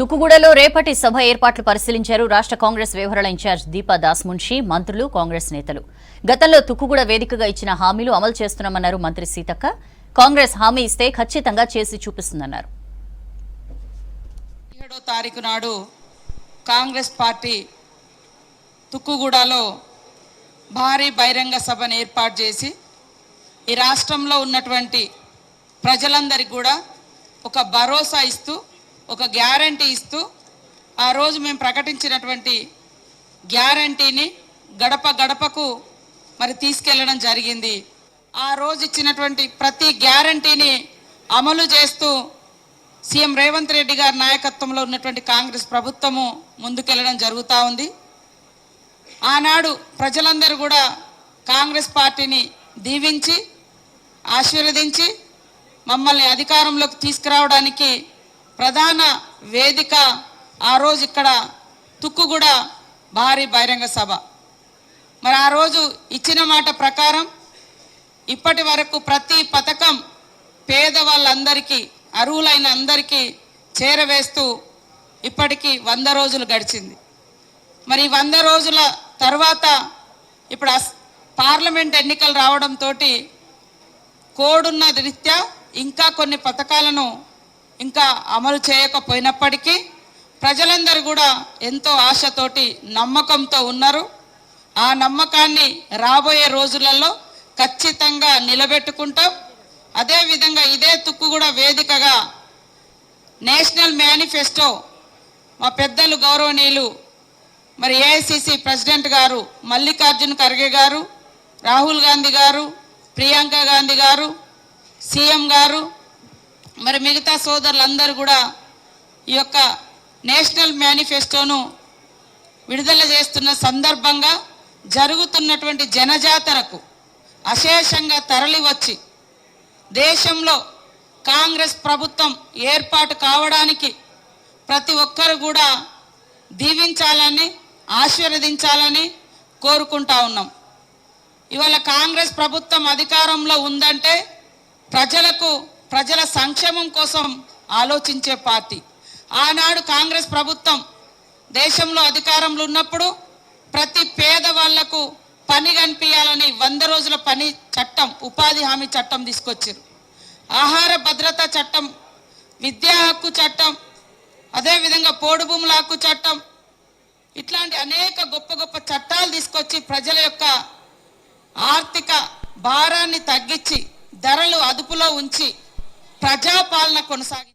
తుక్కుగూడలో రేపటి సభ ఏర్పాట్లు పరిశీలించారు రాష్ట్ర కాంగ్రెస్ వ్యవహారాల ఇన్ఛార్జ్ దీపా దాస్ మున్షి మంత్రులు కాంగ్రెస్ నేతలు. గతంలో తుక్కుగూడ వేదికగా ఇచ్చిన హామీలు అమలు చేస్తున్నామన్నారు మంత్రి సీతక్క. కాంగ్రెస్ హామీ ఇస్తే ఖచ్చితంగా చేసి చూపిస్తుందన్నారు. పదిహేడో తారీఖు నాడు కాంగ్రెస్ పార్టీ తుక్కుగూడలో భారీ బహిరంగ సభను ఏర్పాటు చేసి ఈ రాష్ట్రంలో ఉన్నటువంటి ప్రజలందరికీ కూడా ఒక భరోసా ఇస్తూ ఒక గ్యారంటీ ఇస్తూ ఆ రోజు మేము ప్రకటించినటువంటి గ్యారంటీని గడప గడపకు మరి తీసుకెళ్ళడం జరిగింది. ఆ రోజు ఇచ్చినటువంటి ప్రతి గ్యారంటీని అమలు చేస్తూ సీఎం రేవంత్ రెడ్డి గారి నాయకత్వంలో ఉన్నటువంటి కాంగ్రెస్ ప్రభుత్వము ముందుకెళ్ళడం జరుగుతూ ఉంది. ఆనాడు ప్రజలందరూ కూడా కాంగ్రెస్ పార్టీని దీవించి ఆశీర్వదించి మమ్మల్ని అధికారంలోకి తీసుకురావడానికి ప్రధాన వేదిక ఆ రోజు ఇక్కడ తుక్కుగూడ భారీ బహిరంగ సభ. మరి ఆ రోజు ఇచ్చిన మాట ప్రకారం ఇప్పటి వరకు ప్రతి పథకం పేద వాళ్ళందరికీ అర్హులైన అందరికీ చేరవేస్తూ ఇప్పటికీ వంద రోజులు గడిచింది. మరి వంద రోజుల తర్వాత ఇప్పుడు పార్లమెంట్ ఎన్నికలు రావడంతో కోడున్న రీత్యా ఇంకా కొన్ని పథకాలను ఇంకా అమలు చేయకపోయినప్పటికీ ప్రజలందరూ కూడా ఎంతో ఆశతోటి నమ్మకంతో ఉన్నారు. ఆ నమ్మకాన్ని రాబోయే రోజులలో ఖచ్చితంగా నిలబెట్టుకుంటాం. అదేవిధంగా ఇదే తుక్కు కూడా వేదికగా నేషనల్ మేనిఫెస్టో మా పెద్దలు గౌరవనీయులు మరి ఏఐసిసి ప్రెసిడెంట్ గారు మల్లికార్జున్ ఖర్గే గారు రాహుల్ గాంధీ గారు ప్రియాంక గాంధీ గారు సీఎం గారు మరి మిగతా సోదరులందరూ కూడా ఈ యొక్క నేషనల్ మేనిఫెస్టోను విడుదల చేస్తున్న సందర్భంగా జరుగుతున్నటువంటి జనజాతరకు అశేషంగా తరలి వచ్చి దేశంలో కాంగ్రెస్ ప్రభుత్వం ఏర్పాటు కావడానికి ప్రతి ఒక్కరు కూడా దీవించాలని ఆశీర్వదించాలని కోరుకుంటా ఉన్నాం. ఇవాళ కాంగ్రెస్ ప్రభుత్వం అధికారంలో ఉందంటే ప్రజలకు ప్రజల సంక్షేమం కోసం ఆలోచించే పార్టీ. ఆనాడు కాంగ్రెస్ ప్రభుత్వం దేశంలో అధికారంలో ఉన్నప్పుడు ప్రతి పేదవాళ్ళకు పని కనిపించాలని వంద రోజుల పని చట్టం ఉపాధి హామీ చట్టం తీసుకొచ్చారు. ఆహార భద్రత చట్టం విద్యా హక్కు చట్టం అదేవిధంగా పోడు భూముల హక్కు చట్టం ఇట్లాంటి అనేక గొప్ప గొప్ప చట్టాలు తీసుకొచ్చి ప్రజల యొక్క ఆర్థిక భారాన్ని తగ్గించి ధరలు అదుపులో ఉంచి ప్రజాపాలన కొనసాగి